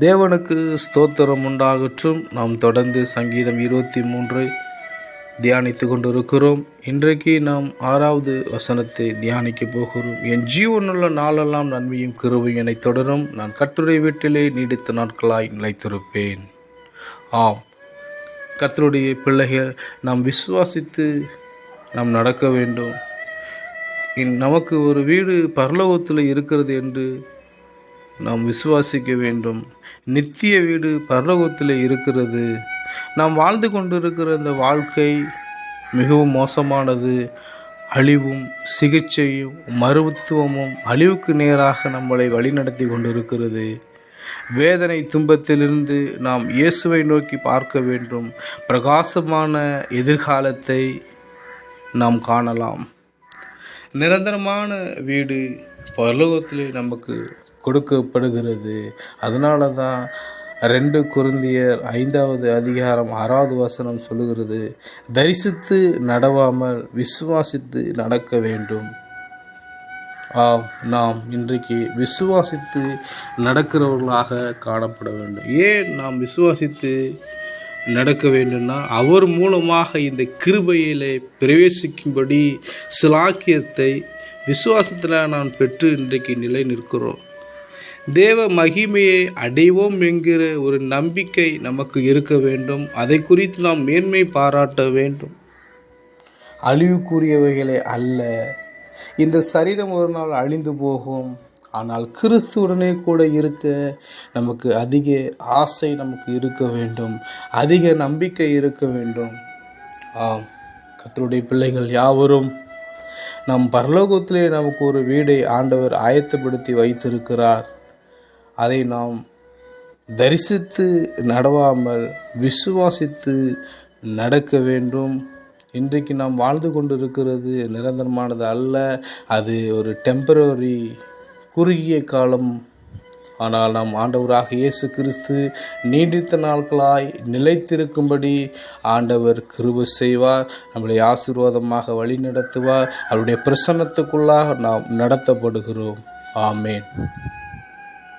தேவனுக்கு ஸ்தோத்திரம் உண்டாகற்றும் நாம் தொடர்ந்து சங்கீதம் இருபத்தி மூன்றை தியானித்து கொண்டிருக்கிறோம். இன்றைக்கு நாம் ஆறாவது வசனத்தை தியானிக்க போகிறோம். என் ஜீவனுள்ள நாளெல்லாம் நன்மையும் கிருபையும் என்னை தொடரும். நான் கட்டுரை வீட்டிலே நீடித்த நாட்களாய் நிலைத்திருப்பேன். ஆம். கத்தருடைய பிள்ளைகள் நாம் விசுவாசித்து நாம் நடக்க வேண்டும். இன் நமக்கு ஒரு வீடு பரலோகத்தில் இருக்கிறது என்று நாம் விசுவாசிக்க வேண்டும். நித்திய வீடு பரலோகத்தில் இருக்கிறது. நாம் வாழ்ந்து கொண்டிருக்கிற இந்த வாழ்க்கை மிகவும் மோசமானது. அழிவும் சிகிச்சையும் மருத்துவமும் அழிவுக்கு நேராக நம்மளை வழிநடத்தி கொண்டிருக்கிறது. வேதனை துன்பத்திலிருந்து நாம் இயேசுவை நோக்கி பார்க்க வேண்டும். பிரகாசமான எதிர்காலத்தை நாம் காணலாம். நிரந்தரமான வீடு பரலோகத்திலே நமக்கு கொடுக்கப்படுகிறது. அதனால தான் ரெண்டு குருந்தியர் ஐந்தாவது அதிகாரம் ஆறாவது வசனம் சொல்லுகிறது தரிசித்து நடவாமல் விசுவாசித்து நடக்க வேண்டும். ஆம் நாம் இன்றைக்கு விசுவாசித்து நடக்கிறவர்களாக காணப்பட வேண்டும். ஏன் நாம் விசுவாசித்து நடக்க வேண்டும்னா அவர் மூலமாக இந்த கிருபையிலே பிரவேசிக்கும்படி சிலாக்கியத்தை விசுவாசத்தில் நான் பெற்று இன்றைக்கு நிலை நிற்கிறோம். தேவ மகிமையை அடைவோம் என்கிற ஒரு நம்பிக்கை நமக்கு இருக்க வேண்டும். அதை குறித்து நாம் மேன்மை பாராட்ட வேண்டும். அழிவுக்குரியவைகளே அல்ல. இந்த சரீரம் ஒரு நாள் அழிந்து போகும். ஆனால் கிறிஸ்துவுடனே கூட இருக்க நமக்கு அதிக ஆசை நமக்கு இருக்க வேண்டும். அதிக நம்பிக்கை இருக்க வேண்டும். ஆம் கத்தருடைய பிள்ளைகள் யாவரும் நம் பரலோகத்திலே நமக்கு ஒரு வீடை ஆண்டவர் ஆயத்தப்படுத்தி வைத்திருக்கிறார். அதை நாம் தரிசித்து நடவாமல் விசுவாசித்து நடக்க வேண்டும். இன்றைக்கு நாம் வாழ்ந்து கொண்டிருக்கிறது நிரந்தரமானது அல்ல. அது ஒரு டெம்பரரி குறுகிய காலம். ஆனால் நாம் ஆண்டவராக இயேசு கிறிஸ்து நீடித்த நாட்களாய் நிலைத்திருக்கும்படி ஆண்டவர் கிருப செய்வார். நம்மளை ஆசீர்வாதமாக வழி நடத்துவார் அவருடைய பிரசன்னத்துக்குள்ளாக நாம் நடத்தப்படுகிறோம். ஆமேன்.